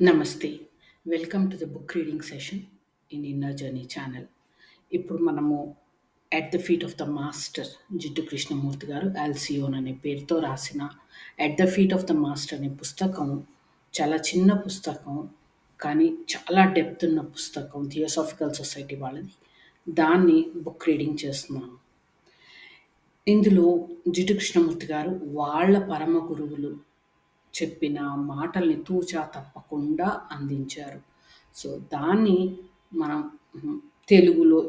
నమస్తే. Welcome to the book reading session in inner journey channel ఇప్పుడు మనము at the feet of the master Jiddu Krishnamurti గారు Alcyone అనే పేరుతో రాసిన at the feet of the master అనే పుస్తకం చాలా చిన్న పుస్తకం కానీ చాలా డెప్త్ ఉన్న పుస్తకం థియోసాఫికల్ సొసైటీ వాళ్ళది. దాన్ని బుక్ రీడింగ్ చేస్తున్నాను. ఇందులో జిడ్డు కృష్ణమూర్తి గారు వాళ్ళ పరమ గురువులు చెప్పిన మాటల్ని తూచా తప్పకుండా అందించారు. సో దాన్ని మనం తెలుగులో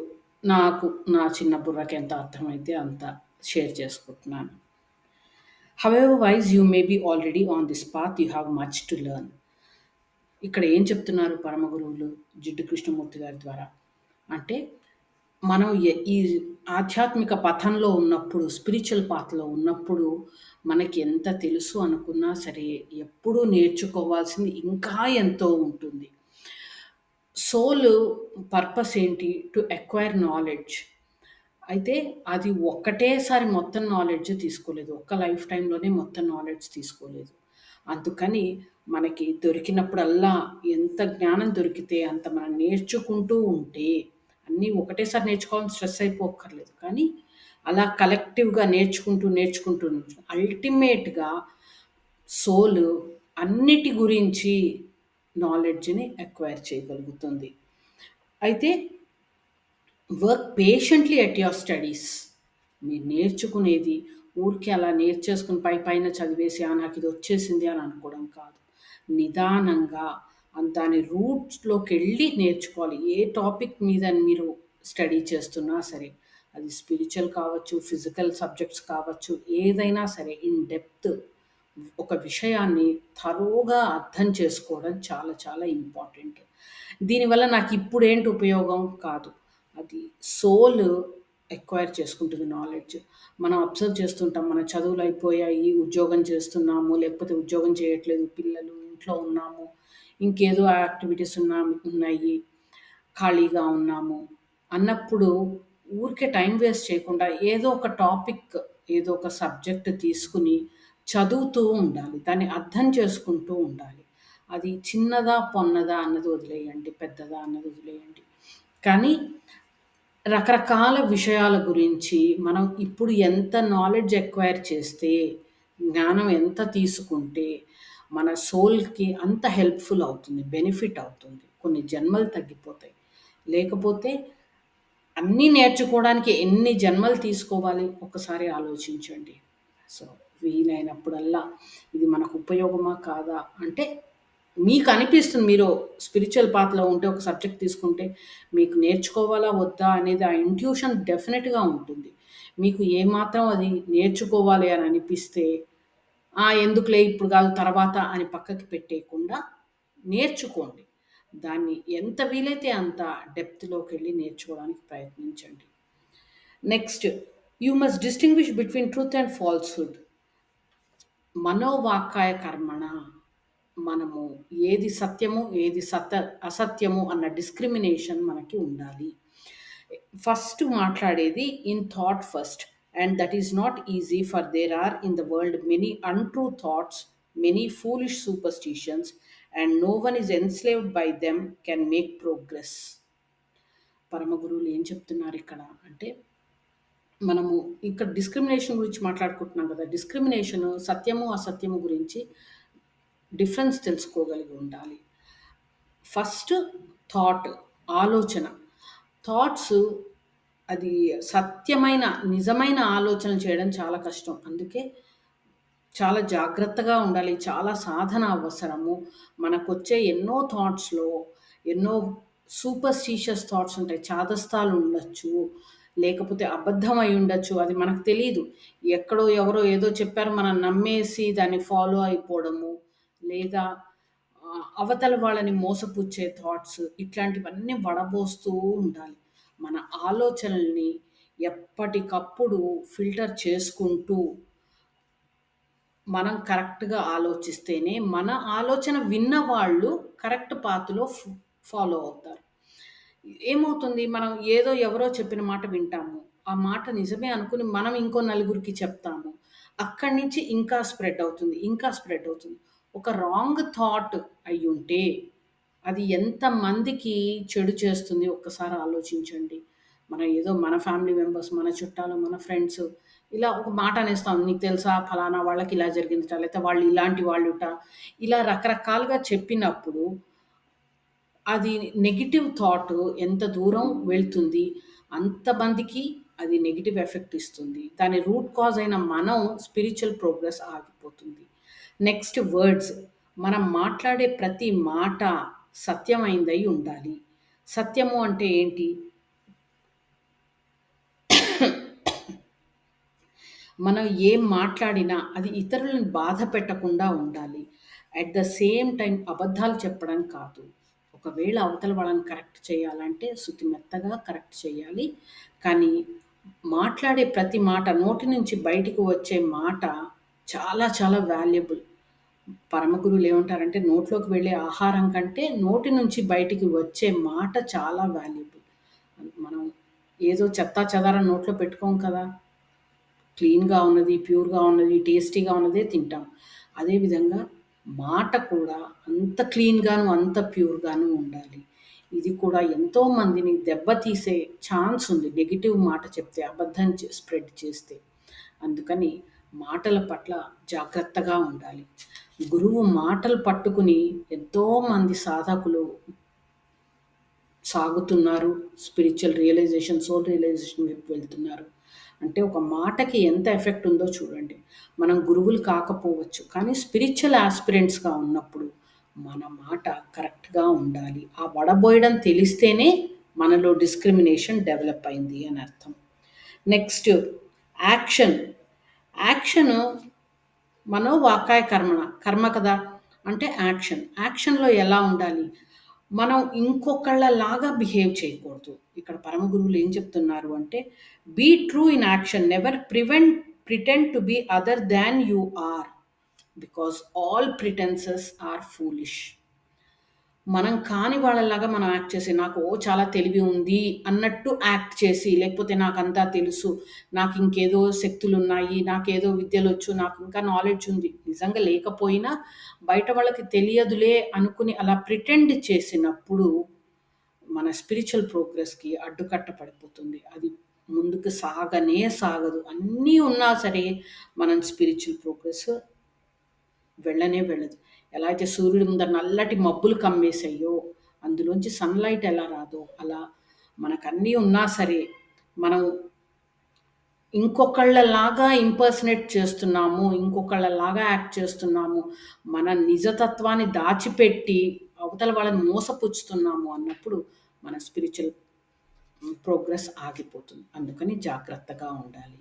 నాకు నా చిన్న బుర్రకి ఎంత అర్థమైతే అంత షేర్ చేసుకుంటున్నాను. However wise you may be already on this path you have much to learn ఇక్కడ ఏం చెప్తున్నారు పరమ గురువులు జిడ్డు కృష్ణమూర్తి గారి ద్వారా? అంటే మనం ఎ- ఈ ఆధ్యాత్మిక పథంలో ఉన్నప్పుడు స్పిరిచువల్ పాత్లో ఉన్నప్పుడు మనకి ఎంత తెలుసు అనుకున్నా సరే ఎప్పుడూ నేర్చుకోవాల్సింది ఇంకా ఎంతో ఉంటుంది. సోల్ పర్పస్ ఏంటి? టు ఎక్వైర్ నాలెడ్జ్ అయితే అది ఒక్కటేసారి మొత్తం నాలెడ్జ్ తీసుకోలేదు. ఒక్క లైఫ్ టైంలోనే మొత్తం నాలెడ్జ్ తీసుకోలేదు. అందుకని మనకి దొరికినప్పుడల్లా ఎంత జ్ఞానం దొరికితే అంత మనం నేర్చుకుంటూ ఉంటే అన్నీ ఒకటేసారి నేర్చుకోవాలని స్ట్రెస్ అయిపోక్కర్లేదు. కానీ అలా కలెక్టివ్గా నేర్చుకుంటూ నేర్చుకుంటూ అల్టిమేట్గా సోల్ అన్నిటి గురించి నాలెడ్జ్ని అక్వైర్ చేయగలుగుతుంది. అయితే work patiently at your studies. మీరు నేర్చుకునేది ఊరికే అలా నేర్చేసుకుని పై పైన చదివేసి నాకు ఇది వచ్చేసింది అని అనుకోవడం కాదు. నిదానంగా దాని రూట్స్లోకి వెళ్ళి నేర్చుకోవాలి. ఏ టాపిక్ మీద మీరు స్టడీ చేస్తున్నా సరే అది స్పిరిచువల్ కావచ్చు ఫిజికల్ సబ్జెక్ట్స్ కావచ్చు ఏదైనా సరే ఇన్ డెప్త్ ఒక విషయాన్ని తరోగా అర్థం చేసుకోవడం చాలా చాలా ఇంపార్టెంట్. దీనివల్ల నాకు ఇప్పుడేంటి ఉపయోగం? కాదు. అది సోల్ ఎక్వైర్ చేసుకుంటుంది నాలెడ్జ్. మనం అబ్జర్వ్ చేస్తుంటాం మన చదువులు అయిపోయాయి ఉద్యోగం చేస్తున్నాము లేకపోతే ఉద్యోగం చేయట్లేదు పిల్లలు ఇంట్లో ఉన్నాము ఇంకేదో యాక్టివిటీస్ ఉన్నా ఉన్నాయి ఖాళీగా ఉన్నాము అన్నప్పుడు ఊరికే టైం వేస్ట్ చేయకుండా ఏదో ఒక టాపిక్ ఏదో ఒక సబ్జెక్ట్ తీసుకుని చదువుతూ ఉండాలి. దాన్ని అర్థం చేసుకుంటూ ఉండాలి. అది చిన్నదా పొన్నదా అన్నది వదిలేయండి పెద్దదా అన్నది వదిలేయండి. కానీ రకరకాల విషయాల గురించి మనం ఇప్పుడు ఎంత నాలెడ్జ్ ఎక్వైర్ చేస్తే జ్ఞానం ఎంత తీసుకుంటే మన సోల్కి అంత హెల్ప్ఫుల్ అవుతుంది బెనిఫిట్ అవుతుంది. కొన్ని జన్మలు తగ్గిపోతాయి. లేకపోతే అన్నీ నేర్చుకోవడానికి ఎన్ని జన్మలు తీసుకోవాలి? ఒకసారి ఆలోచించండి. సో వీలైనప్పుడల్లా ఇది మనకు ఉపయోగమా కాదా అంటే మీకు అనిపిస్తుంది మీరు స్పిరిచువల్ పాత్లో ఉంటే ఒక సబ్జెక్ట్ తీసుకుంటే మీకు నేర్చుకోవాలా వద్దా అనేది ఆ ఇంట్యూషన్ డెఫినెట్గా ఉంటుంది. మీకు ఏమాత్రం అది నేర్చుకోవాలి అని అనిపిస్తే ఆ ఎందుకులే ఇప్పుడు కాదు తర్వాత అని పక్కకి పెట్టేయకుండా నేర్చుకోండి. దాన్ని ఎంత వీలైతే అంత డెప్త్లోకి వెళ్ళి నేర్చుకోవడానికి ప్రయత్నించండి. Next you must distinguish between truth and falsehood. మనోవాకాయ కర్మణ మనము ఏది సత్యము ఏది సత అసత్యము అన్న డిస్క్రిమినేషన్ మనకి ఉండాలి. ఫస్ట్ మాట్లాడేది in thought first. And that is not easy for there are in the world many untrue thoughts many foolish superstitions and no one is enslaved by them can make progress పరమ గురువులు ఏం చెప్తున్నారు ఇక్కడ? అంటే మనము ఇక్కడ discrimination గురించి మాట్లాడుకుంటున్నాం కదా. డిస్క్రిమినేషన్ సత్యము అసత్యము గురించి డిఫరెన్స్ తెలుసుకోగలిగి ఉండాలి. ఫస్ట్ థాట్ ఆలోచన. థాట్స్ అది సత్యమైన నిజమైన ఆలోచన చేయడం చాలా కష్టం. అందుకే చాలా జాగ్రత్తగా ఉండాలి. చాలా సాధన అవసరము. మనకొచ్చే ఎన్నో థాట్స్లో ఎన్నో సూపర్స్టిషియస్ థాట్స్ ఉంటాయి. చాదస్తాలు ఉండొచ్చు. లేకపోతే అబద్ధం అయి ఉండొచ్చు. అది మనకు తెలియదు ఎక్కడో ఎవరో ఏదో చెప్పారు. మనం నమ్మేసి దాన్ని ఫాలో అయిపోవడము. లేదా ఆ, అవతల వాళ్ళని మోసపుచ్చే థాట్స్ ఇట్లాంటివన్నీ వడబోస్తూ ఉండాలి. మన ఆలోచనల్ని ఎప్పటికప్పుడు ఫిల్టర్ చేసుకుంటూ మనం కరెక్ట్‌గా ఆలోచిస్తేనే మన ఆలోచన విన్న వాళ్ళు కరెక్ట్ పాత్‌లో ఫ్ ఫాలో అవుతారు. ఏమవుతుంది మనం ఏదో ఎవరో చెప్పిన మాట వింటాము. ఆ మాట నిజమే అనుకుని మనం ఇంకో నలుగురికి చెప్తాము. అక్కడి నుంచి ఇంకా స్ప్రెడ్ అవుతుంది. ఇంకా స్ప్రెడ్ అవుతుంది. ఒక రాంగ్ థాట్ అయ్యుంటే అది ఎంతమందికి చెడు చేస్తుంది ఒక్కసారి ఆలోచించండి. మనం ఏదో మన ఫ్యామిలీ మెంబర్స్, మన చుట్టాలు, మన ఫ్రెండ్స్ ఇలా ఒక మాట అనేస్తాం. నీకు తెలుసా ఫలానా వాళ్ళకి ఇలా జరిగిందిట లేకపోతే వాళ్ళు ఇలాంటి వాళ్ళుట. ఇలా రకరకాలుగా చెప్పినప్పుడు అది నెగిటివ్ థాట్ ఎంత దూరం వెళ్తుంది, అంతమందికి అది నెగిటివ్ ఎఫెక్ట్ ఇస్తుంది. దాని రూట్ కాజ్ అయిన మనం స్పిరిచువల్ ప్రోగ్రెస్ ఆగిపోతుంది. Next words. మనం మాట్లాడే ప్రతి మాట సత్యమైందై ఉండాలి. సత్యము అంటే ఏంటి? మనం ఏం మాట్లాడినా అది ఇతరులను బాధ పెట్టకుండా ఉండాలి. అట్ ద సేమ్ టైం అబద్ధాలు చెప్పడం కాదు. ఒకవేళ అవతల వాళ్ళని కరెక్ట్ చేయాలంటే శుతిమెత్తగా కరెక్ట్ చేయాలి. కానీ మాట్లాడే ప్రతి మాట నోటి నుంచి బయటికి వచ్చే మాట చాలా చాలా వాల్యుబుల్. పరమ గురువులు ఏమంటారంటే నోట్లోకి వెళ్ళే ఆహారం కంటే నోటి నుంచి బయటికి వచ్చే మాట చాలా వాల్యుబుల్. మనం ఏదో చెత్తా చెదారం నోట్లో పెట్టుకోం కదా! క్లీన్‌గా ఉన్నది, ప్యూర్‌గా ఉన్నది, టేస్టీగా ఉన్నదే తింటాం. అదేవిధంగా మాట కూడా అంత క్లీన్‌గాను, అంత ప్యూర్‌గాను ఉండాలి. ఇది కూడా ఎంతో మందిని దెబ్బతీసే ఛాన్స్ ఉంది. నెగిటివ్ మాట చెప్తే, అబద్ధం చే స్ప్రెడ్ చేస్తే. అందుకని మాటల పట్ల జాగ్రత్తగా ఉండాలి. గురువు మాటలు పట్టుకుని ఎంతోమంది సాధకులు సాగుతున్నారు. స్పిరిచువల్ రియలైజేషన్, సోల్ రియలైజేషన్ వైపు వెళ్తున్నారు. అంటే ఒక మాటకి ఎంత ఎఫెక్ట్ ఉందో చూడండి. మనం గురువులు కాకపోవచ్చు. కానీ స్పిరిచువల్ ఆస్పిరెంట్స్గా ఉన్నప్పుడు మన మాట కరెక్ట్‌గా ఉండాలి. ఆ వడబోయడం తెలిస్తేనే మనలో డిస్క్రిమినేషన్ డెవలప్ అయింది అని అర్థం. Next action. యాక్షను మనో వాకాయ కర్మణ. కర్మ కదా! అంటే యాక్షన్. యాక్షన్‌లో ఎలా ఉండాలి? మనం ఇంకొకళ్ళలాగా బిహేవ్ చేయకూడదు. ఇక్కడ పరమ గురువులు ఏం చెప్తున్నారు అంటే, be true in action. Never prevent pretend to be other than you are. Because all pretences are foolish. మనం కాని వాళ్ళలాగా మనం యాక్ట్ చేసి, నాకు ఓ చాలా తెలివి ఉంది అన్నట్టు యాక్ట్ చేసి, లేకపోతే నాకంతా తెలుసు, నాకు ఇంకేదో శక్తులు ఉన్నాయి నాకేదో విద్యలొచ్చు, నాకు ఇంకా నాలెడ్జ్ ఉంది. నిజంగా లేకపోయినా బయట వాళ్ళకి తెలియదులే అనుకుని అలా ప్రిటెండ్ చేసినప్పుడు మన స్పిరిచువల్ ప్రోగ్రెస్‌కి అడ్డుకట్ట పడిపోతుంది. అది ముందుకు సాగనే సాగదు. అన్నీ ఉన్నా సరే మనం స్పిరిచువల్ ప్రోగ్రెస్ వెళ్ళనే వెళ్ళదు. ఎలా అయితే సూర్యుడి ముందర నల్లటి మబ్బులు కమ్మేసాయో, అందులోంచి సన్‌లైట్ ఎలా రాదో, అలా మనకన్నీ ఉన్నా సరే, మనం ఇంకొకళ్ళలాగా ఇంపర్సనేట్ చేస్తున్నాము, ఇంకొకళ్ళలాగా యాక్ట్ చేస్తున్నాము, మన నిజతత్వాన్ని దాచిపెట్టి అవతల వాళ్ళని మోసపుచ్చుతున్నాము అన్నప్పుడు మన స్పిరిచువల్ ప్రోగ్రెస్ ఆగిపోతుంది. అందుకని జాగ్రత్తగా ఉండాలి.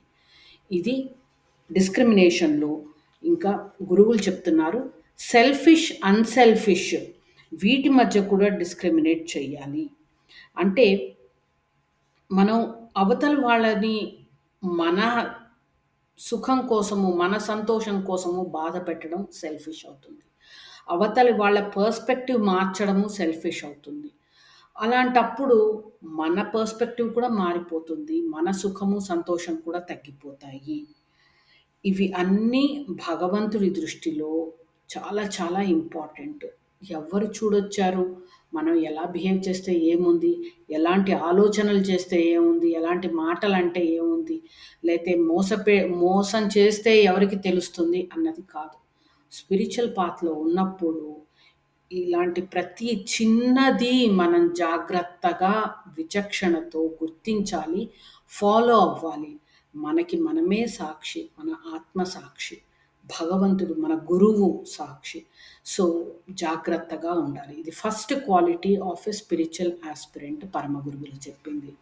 ఇది డిస్క్రిమినేషన్‌లో ఇంకా గురువులు చెప్తున్నారు. సెల్ఫిష్, అన్‌సెల్ఫిష్ వీటి మధ్య కూడా డిస్క్రిమినేట్ చేయాలి. అంటే మనం అవతల వాళ్ళని మన సుఖం కోసము, మన సంతోషం కోసము బాధ పెట్టడం సెల్ఫిష్ అవుతుంది. అవతలి వాళ్ళ పర్స్పెక్టివ్ మార్చడము సెల్ఫిష్ అవుతుంది. అలాంటప్పుడు మన పర్స్పెక్టివ్ కూడా మారిపోతుంది. మన సుఖము, సంతోషం కూడా తగ్గిపోతాయి. ఇవి అన్నీ భగవంతుడి దృష్టిలో చాలా చాలా ఇంపార్టెంట్. ఎవ్వరు చూడొచ్చారు? మనం ఎలా బిహేవ్ చేస్తే ఏముంది? ఎలాంటి ఆలోచనలు చేస్తే ఏముంది? ఎలాంటి మాటలు అంటే ఏముంది? లేతే మోసపే మోసం చేస్తే ఎవరికి తెలుస్తుంది అన్నది కాదు. స్పిరిచువల్ పాత్‌లో ఉన్నప్పుడు ఇలాంటి ప్రతి చిన్నది మనం జాగ్రత్తగా, విచక్షణతో గుర్తించాలి. ఫాలో అవ్వాలి. మనకి మనమే సాక్షి. మన ఆత్మ సాక్షి. భగవంతుడు మన గురువు సాక్షి. సో, జాగ్రత్తగా ఉండాలి. ఇది first quality of a spiritual aspirant పరమ గురువులు చెప్పింది.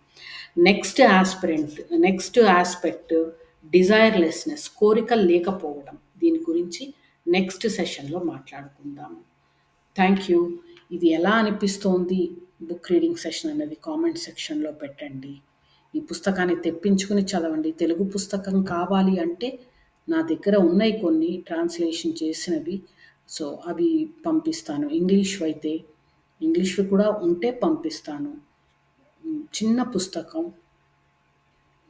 Next aspirant next aspect desirelessness కోరికలు లేకపోవడం. దీని గురించి నెక్స్ట్ సెషన్‌లో మాట్లాడుకుందాము. Thank you. ఇది ఎలా అనిపిస్తోంది బుక్ రీడింగ్ సెషన్ అనేది కామెంట్ సెక్షన్‌లో పెట్టండి. ఈ పుస్తకాన్ని తెప్పించుకుని చదవండి. తెలుగు పుస్తకం కావాలి అంటే నా దగ్గర ఉన్నాయి కొన్ని ట్రాన్స్‌లేషన్ చేసినవి. సో, అవి పంపిస్తాను. ఇంగ్లీష్ అయితే ఇంగ్లీష్‌వి కూడా ఉంటే పంపిస్తాను. చిన్న పుస్తకం.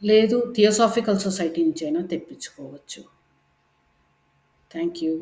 లేదు థియోసాఫికల్ సొసైటీ నుంచైనా తెప్పించుకోవచ్చు. Thank you.